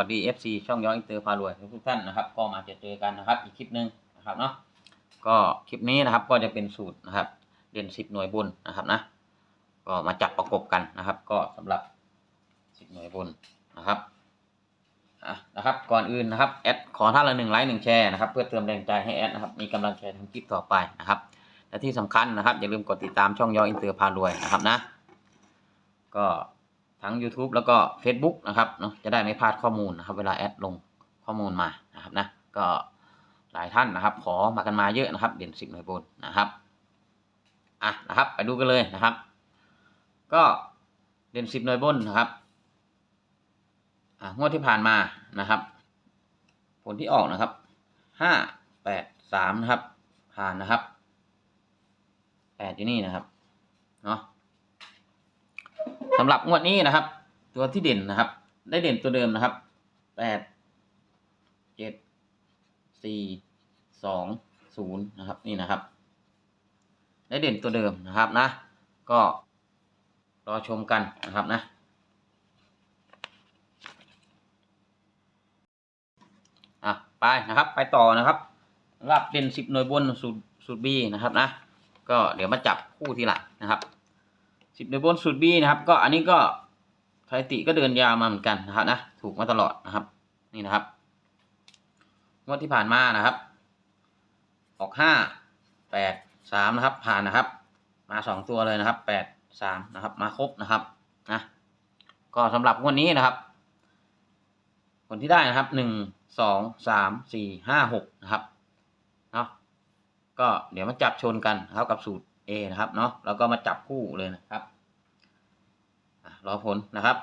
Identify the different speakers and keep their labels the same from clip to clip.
Speaker 1: วัสดี FC ช่องย้อนอินเตอร์พารวยทุกท่านนะครับ ก็มาเจอเจอกันนะครับ อีกคลิปหนึ่งนะครับเนาะก็คลิปนี้นะครับก็จะเป็นสูตรนะครับเด่นสิบหน่วยบนนะครับนะ ก็มาจับประกบกันนะครับ ก็สำหรับสิบหน่วยบนนะครับนะครับก่อนอื่นนะครับแอดขอท่านละหนึ่งไลค์หนึ่งแชร์นะครับเพื่อเติมแรงใจให้แอดนะครับมีกำลังใจทำคลิปต่อไปนะครับ และที่สำคัญนะครับอย่าลืมกดติดตามช่องย้อนอินเตอร์พารวยนะครับนะ ก็ ทั้ง YouTube แล้วก็ Facebook นะครับเนาะจะได้ไม่พลาดข้อมูลนะครับ เวลาแอดลงข้อมูลมานะครับนะก็หลายท่านนะครับ ขอมากันมาเยอะนะครับ เด่นสิบหน่วยบนนะครับอะนะครับ ไปดูกันเลยนะครับ ก็เด่นสิบหน่วยบนนะครับอะงวดที่ผ่านมานะครับ ผลที่ออกนะครับห้าแปดสามนะครับ ผ่านนะครับแปดอยู่นี่นะครับเนาะ สำหรับงวดนี้นะครับ ตัวที่เด่นนะครับ ได้เด่นตัวเดิมนะครับแปดเจ็ดสี่สองศูนย์นะครับนี่นะครับ ได้เด่นตัวเดิมนะครับนะ ก็รอชมกันนะครับนะอะไปนะครับ ไปต่อนะครับรับเด่นสิบหน่วยบนสูตรสูตรบีนะครับนะ ก็เดี๋ยวมาจับคู่ทีหลังนะครับ สิบหน่วยบนสูตรบีนะครับ ก็อันนี้ก็สถิติก็เดินยาวมาเหมือนกันนะครับนะถูกมาตลอดนะครับ นี่นะครับงวดที่ผ่านมานะครับ ออกห้าแปดสามนะครับ ผ่านนะครับ มาสองตัวเลยนะครับแปดสามนะครับ มาครบนะครับนะก็สำหรับงวดนี้นะครับ ผลที่ได้นะครับหนึ่งสองสามสี่ห้าหกนะครับเนาะก็เดี๋ยวมาจับชนกันนะครับกับสูตร A นะครับเนาะแล้วก็มาจับคู่เลยนะครับ รอผลนะครับ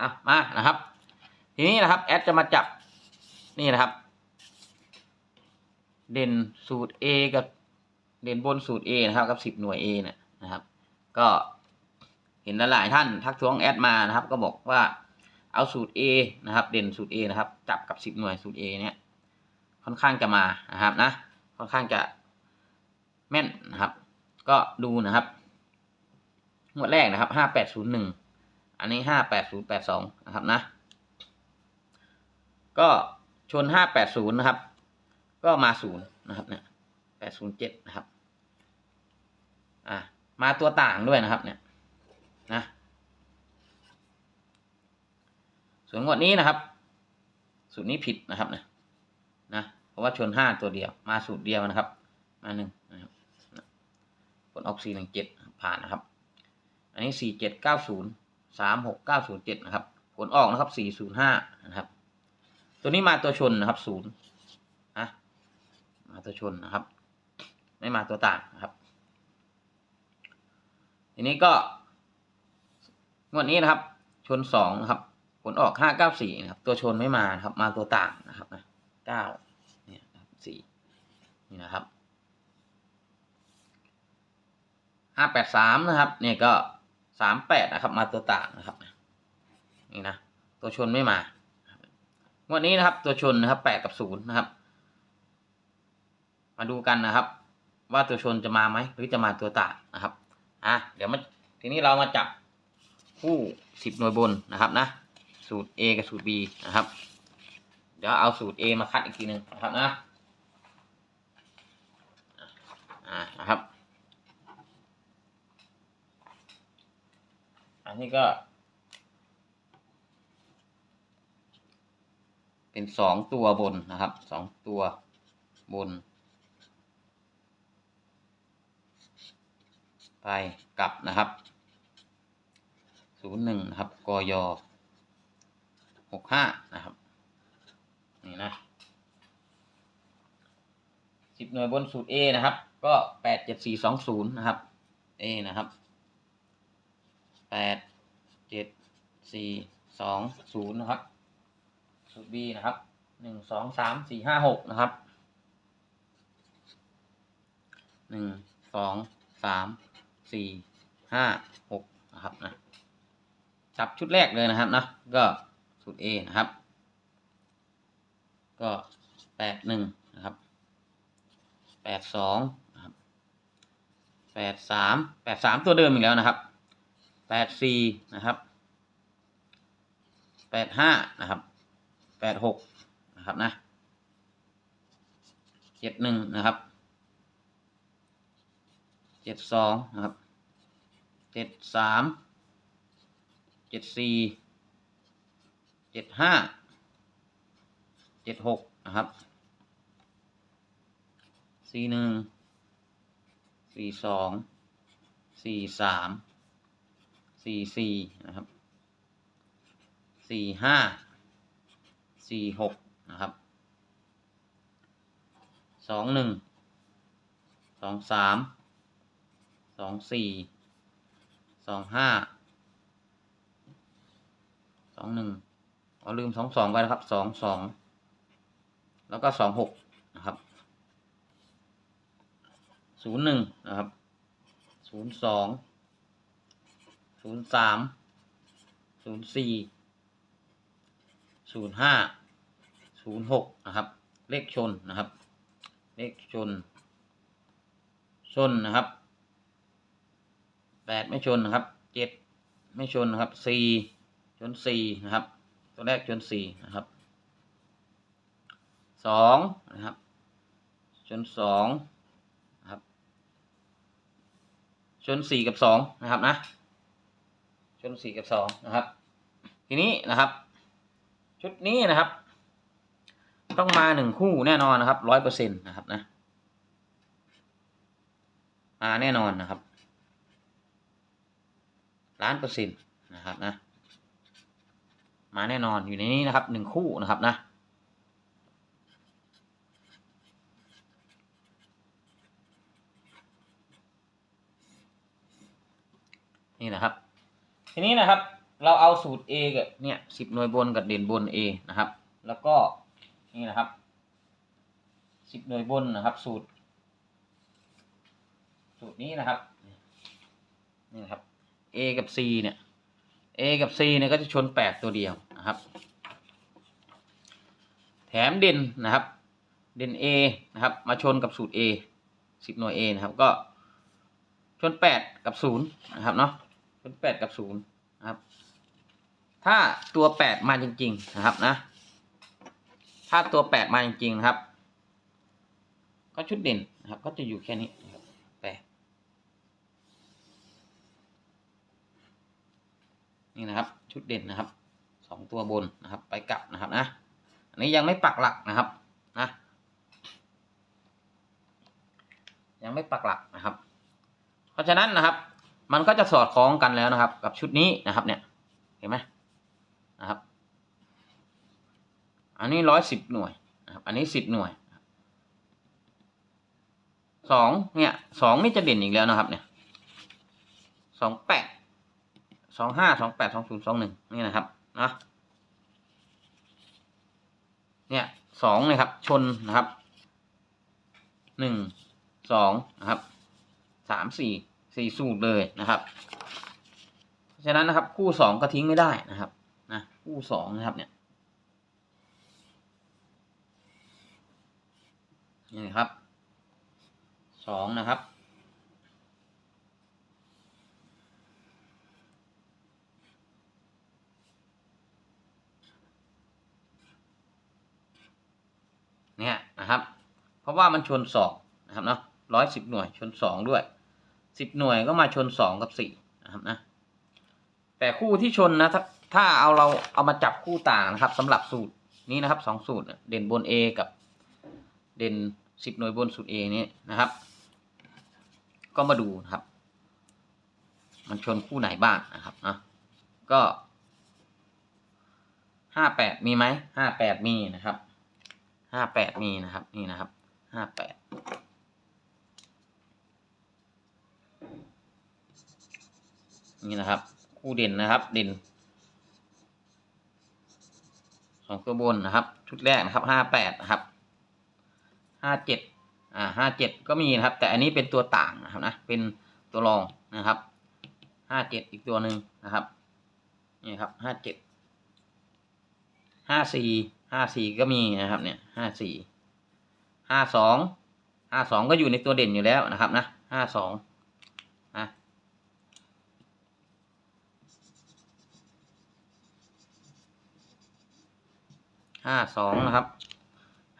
Speaker 1: อะมานะครับ ทีนี้นะครับแอดจะมาจับนี่นะครับ เด่นสูตร A กับเด่นบนสูตร A นะครับกับสิบหน่วย A เนี่ยนะครับ ก็เห็นหลายท่านทักท้วงแอดมานะครับ ก็บอกว่าเอาสูตร A นะครับ เด่นสูตร A นะครับ จับกับสิบหน่วยสูตร A เนี่ย ค่อนข้างจะมานะครับนะ ค่อนข้างจะแม่นนะครับ ก็ดูนะครับ งวดแรกนะครับห้าแปดศูนย์หนึ่งอันนี้ห้าแปดศูนย์แปดสองนะครับนะ ก็ชนห้าแปดศูนย์นะครับ ก็มาศูนย์นะครับเนี่ยแปดศูนย์เจ็ดนะครับ อ่ามาตัวต่างด้วยนะครับ เนี่ยนะส่วนงวดนี้นะครับ สูตรนี้ผิดนะครับเนี่ยนะเพราะว่าชนห้าตัวเดียว มาสูตรเดียวนะครับ มาหนึ่งนะครับผลออกสี่หนึ่งเจ็ดผ่านนะครับ อันนี้สี่เจ็ดเก้าศูนย์สามหกเก้าศูนย์เจ็ดนะครับผลออกนะครับสี่ศูนย์ห้านะครับ ตัวนี้มาตัวชนนะครับศูนย์นะมาตัวชนนะครับ ไม่มาตัวต่างนะครับ ทีนี้ก็งวดนี้นะครับ ชนสองนะครับ ผลออกห้าเก้าสี่นะครับ ตัวชนไม่มานะครับ มาตัวต่างนะครับนะเก้าเนี่ยสี่นี่นะครับห้าแปดสามนะครับ เนี่ยก็ สามแปดนะครับ มาตัวต่างนะครับ นี่นะ ตัวชนไม่มางวดนี้นะครับ ตัวชนนะครับแปดกับศูนย์นะครับ มาดูกันนะครับ ว่าตัวชนจะมาไหมหรือจะมาตัวต่างนะครับอะเดี๋ยวมาทีนี้เรามาจับคู่สิบหน่วยบนนะครับนะ สูตร A กับสูตร B นะครับ เดี๋ยวเอาสูตร A มาคัดอีกทีหนึ่งนะครับนะอ่านะครับ อันนี้ก็ เป็นสองตัวบนนะครับสองตัวบน ไปกลับนะครับศูนย์หนึ่งนะครับกยหกห้านะครับ นี่นะสิบหน่วยบนสูตร A นะครับ ก็แปดเจ็ดสี่สองศูนย์นะครับ A นะครับ แปดเจ็ดสี่สองศูนย์นะครับสูตร B นะครับหนึ่งสองสามสี่ห้าหกนะครับหนึ่งสองสามสี่ห้าหกนะครับนะจับชุดแรกเลยนะครับนะก็สูตร A นะครับ ก็แปดหนึ่งนะครับแปดสองนะครับแปดสามแปดสามตัวเดิมอีกแล้วนะครับ แปดสี่นะครับแปดห้านะครับแปดหกนะครับนะเจ็ดหนึ่งนะครับเจ็ดสองนะครับเจ็ดสามเจ็ดสี่เจ็ดห้าเจ็ดหกนะครับสี่หนึ่งสี่สองสี่สาม สี่สี่นะครับสี่ห้าสี่หกนะครับสองหนึ่งสองสามสองสี่สองห้าสองหนึ่งเอลืมสองสองไปนะครับสองสองแล้วก็สองหกนะครับศูนย์หนึ่งนะครับศูนย์สอง ศูนย์สามศูนย์สี่ศูนย์ห้าศูนย์หกนะครับ เลขชนนะครับ เลขชน ชนนะครับแปดไม่ชนนะครับเจ็ดไม่ชนนะครับสี่ชนสี่นะครับ ตัวแรกชนสี่นะครับสองนะครับชนสองนะครับชนสี่กับสองนะครับนะ ชนสี่กับสองนะครับ ทีนี้นะครับ ชุดนี้นะครับ ต้องมาหนึ่งคู่แน่นอนนะครับร้อยเปอร์เซ็นต์นะครับนะมาแน่นอนนะครับล้านเปอร์เซ็นต์นะครับนะ มาแน่นอนอยู่ในนี้นะครับหนึ่งคู่นะครับนะนี่นะครับ ทีนี้นะครับ เราเอาสูตร A กับเนี่ยสิบหน่วยบนกับเด่นบน A นะครับ แล้วก็นี่นะครับสิบหน่วยบนนะครับ สูตร สูตรนี้นะครับนี่นะครับ A กับ C เนี่ย A กับ C เนี่ยก็จะชนแปดตัวเดียวนะครับ แถมเด่นนะครับ เด่น A นะครับ มาชนกับสูตร A สิบหน่วย A นะครับ ก็ชนแปดกับศูนย์นะครับเนาะ ชนแปดกับศูนย์นะครับ ถ้าตัวแปดมาจริง ๆ นะครับนะ ถ้าตัวแปดมาจริง ๆ นะครับ ก็ชุดเด่นนะครับ ก็จะอยู่แค่นี้นะครับแปดนี่นะครับ ชุดเด่นนะครับสองตัวบนนะครับ ไปกลับนะครับนะ อันนี้ยังไม่ปักหลักนะครับนะยังไม่ปักหลักนะครับ เพราะฉะนั้นนะครับ มันก็จะสอดคล้องกันแล้วนะครับ กับชุดนี้นะครับ เนี่ย เห็นไหมนะครับ อันนี้ร้อยสิบหน่วยนะครับ อันนี้สิบหน่วยสองเนี่ยสองนี่จะเด่นอีกแล้วนะครับ เนี่ยสองแปดสองห้าสองแปดสองศูนย์สองหนึ่งนี่นะครับนะเนี่ยสองเนี่ยครับ ชนนะครับหนึ่งสองนะครับสามสี่ สี่สูตรเลยนะครับ เพราะฉะนั้นนะครับคู่สองก็ทิ้งไม่ได้นะครับนะคู่สองนะครับเนี่ยนี่ครับสองนะครับเนี่ยนะครับ เพราะว่ามันชนสองนะครับเนาะร้อยสิบหน่วยชนสองด้วย สิบหน่วยก็มาชนสองกับสี่นะครับนะ แต่คู่ที่ชนนะถ้าถ้าเอาเราเอามาจับคู่ต่างนะครับสำหรับสูตรนี้นะครับสองสูตรเด่นบน A กับเด่นสิบหน่วยบนสูตร A นี้นะครับ ก็มาดูนะครับ มันชนคู่ไหนบ้างนะครับนะก็ห้าแปดมีไหมห้าแปดมีนะครับห้าแปดมีนะครับ นี่นะครับห้าแปด นี่นะครับ คู่เด่นนะครับ เด่นสองตัวบนนะครับ ชุดแรกนะครับห้าแปดนะครับห้าเจ็ดอ่าห้าเจ็ดก็มีนะครับ แต่อันนี้เป็นตัวต่างนะครับนะเป็นตัวรองนะครับห้าเจ็ดอีกตัวหนึ่งนะครับนี่ครับห้าเจ็ดห้าสี่ห้าสี่ก็มีนะครับ เนี่ยห้าสี่ห้าสองห้าสองก็อยู่ในตัวเด่นอยู่แล้วนะครับนะห้าสองนะ ห้าสองนะครับ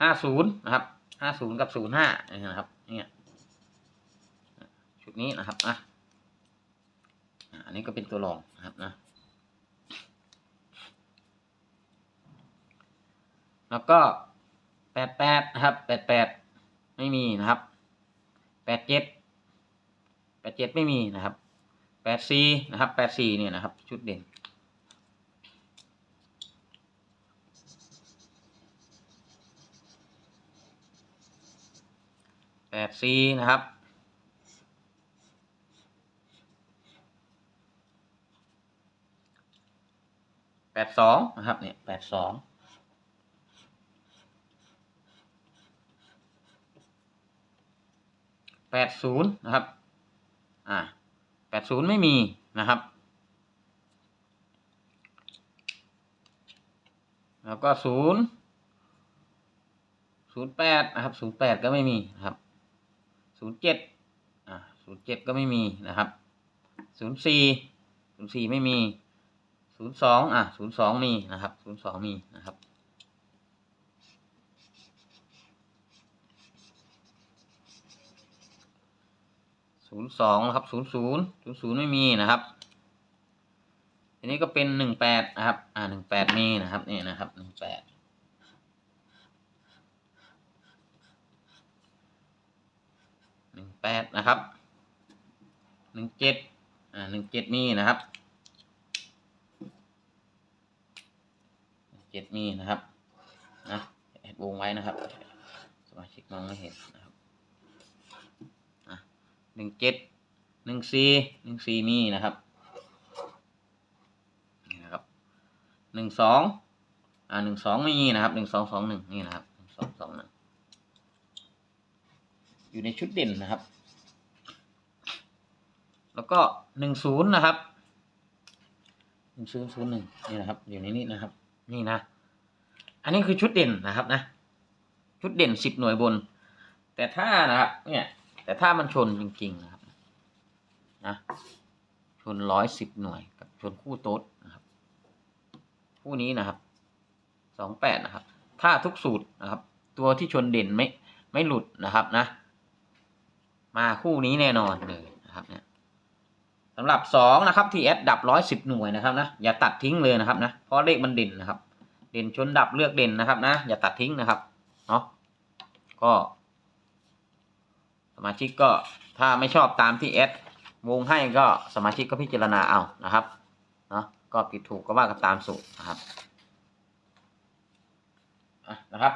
Speaker 1: ห้าศูนย์นะครับห้าศูนย์กับศูนย์ห้านะครับเนี่ยชุดนี้นะครับอะอะอันนี้ก็เป็นตัวรองนะครับนะแล้วก็แปดแปดนะครับแปดแปดไม่มีนะครับแปดเจ็ดแปดเจ็ดไม่มีนะครับแปดสี่นะครับแปดสี่เนี่ยนะครับ ชุดเด่น แปดสี่นะครับ แปดสองนะครับเนี่ยแปดสองแปดศูนย์นะครับ อ่าแปดศูนย์ไม่มีนะครับ แล้วก็ศูนย์ศูนย์แปดนะครับศูนย์แปดก็ไม่มีนะครับ ศูนย์เจ็ดอ่าศูนย์เจ็ดก็ไม่มีนะครับศูนย์สี่ศูนย์สี่ไม่มีศูนย์สองอะศูนย์สองมีนะครับศูนย์สองมีนะครับศูนย์สองนะครับศูนย์ศูนย์ศูนย์ศูนย์ไม่มีนะครับทีนี้ก็เป็นหนึ่งแปดนะครับ อ่าหนึ่งแปดมีนะครับนี่นะครับหนึ่งแปด หนึ่งแปดนะครับหนึ่งเจ็ดอ่าหนึ่งเจ็ดมีนะครับเจ็ดมีนะครับนะแอดวงไว้นะครับ สมาชิกมองไม่เห็นนะครับหนึ่งเจ็ดหนึ่งสี่หนึ่งสี่มีนะครับนี่นะครับหนึ่งสองอ่าหนึ่งสองไม่มีนะครับหนึ่งสองสองหนึ่งนี่นะครับหนึ่งสองสองหนึ่ง อยู่ในชุดเด่นนะครับ แล้วก็หนึ่งศูนย์นะครับหนึ่งศูนย์ศูนย์หนึ่งนี่นะครับ อยู่ในนี้นะครับ นี่นะ อันนี้คือชุดเด่นนะครับนะ ชุดเด่นสิบหน่วยบน แต่ถ้านะครับ เนี่ย แต่ถ้ามันชนจริงๆนะครับ นะ ชนร้อยสิบหน่วยกับชนคู่โต๊ดนะครับ คู่นี้นะครับสองแปดนะครับ ถ้าทุกสูตรนะครับ ตัวที่ชนเด่นไม่ไม่หลุดนะครับนะ มาคู่นี้แน่นอนเลยนะครับเนี่ยสำหรับสองนะครับที่แอดดับร้อยสิบหน่วยนะครับนะอย่าตัดทิ้งเลยนะครับนะเพราะเลขมันเด่นนะครับ เด่นชนดับเลือกเด่นนะครับนะอย่าตัดทิ้งนะครับเนาะก็สมาชิกก็ถ้าไม่ชอบตามที่แอดวงให้ก็สมาชิกก็พิจารณาเอานะครับเนาะก็ผิดถูกก็ว่ากันตามสูตรนะครับอะนะครับ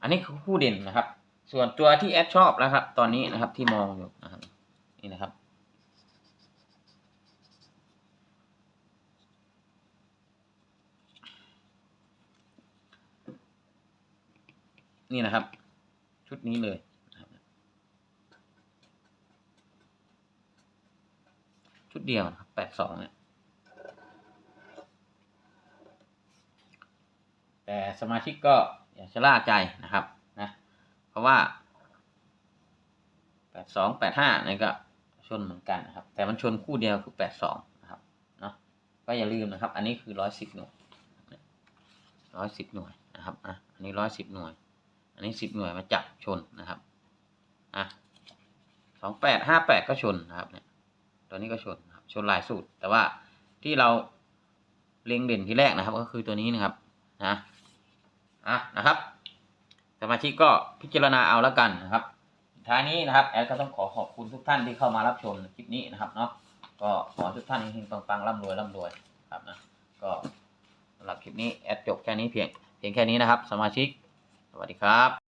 Speaker 1: อันนี้คือคู่เด่นนะครับ ส่วนตัวที่แอดชอบนะครับ ตอนนี้นะครับที่มองอยู่นะครับนี่นะครับ นี่นะครับ ชุดนี้เลยชุดเดียวนะครับแปดสองเนี่ยแต่สมาชิกก็อย่าชะล่าใจนะครับ เพราะว่าแปดสองแปดห้านี่ก็ชนเหมือนกันนะครับ แต่มันชนคู่เดียวคือแปดสองนะครับเนาะก็อย่าลืมนะครับ อันนี้คือร้อยสิบหน่วยร้อยสิบหน่วยนะครับอะอันนี้ร้อยสิบหน่วย อันนี้สิบหน่วยมาจับชนนะครับอะสองแปดห้าแปดก็ชนนะครับเนี่ยตัวนี้ก็ชนนะครับชนหลายสูตร แต่ว่าที่เราเล็งเด่นที่แรกนะครับ ก็คือตัวนี้นะครับนะอะนะครับ สมาชิกก็พิจารณาเอาแล้วกันนะครับท้ายนี้นะครับแอดก็ต้องขอขอบคุณทุกท่านที่เข้ามารับชมคลิปนี้นะครับเนาะก็ขอทุกท่านเฮงๆปังๆร่ำรวยร่ำรวยครับนะก็สำหรับคลิปนี้แอดจบแค่นี้เพียงเพียงแค่นี้นะครับ สมาชิก สวัสดีครับ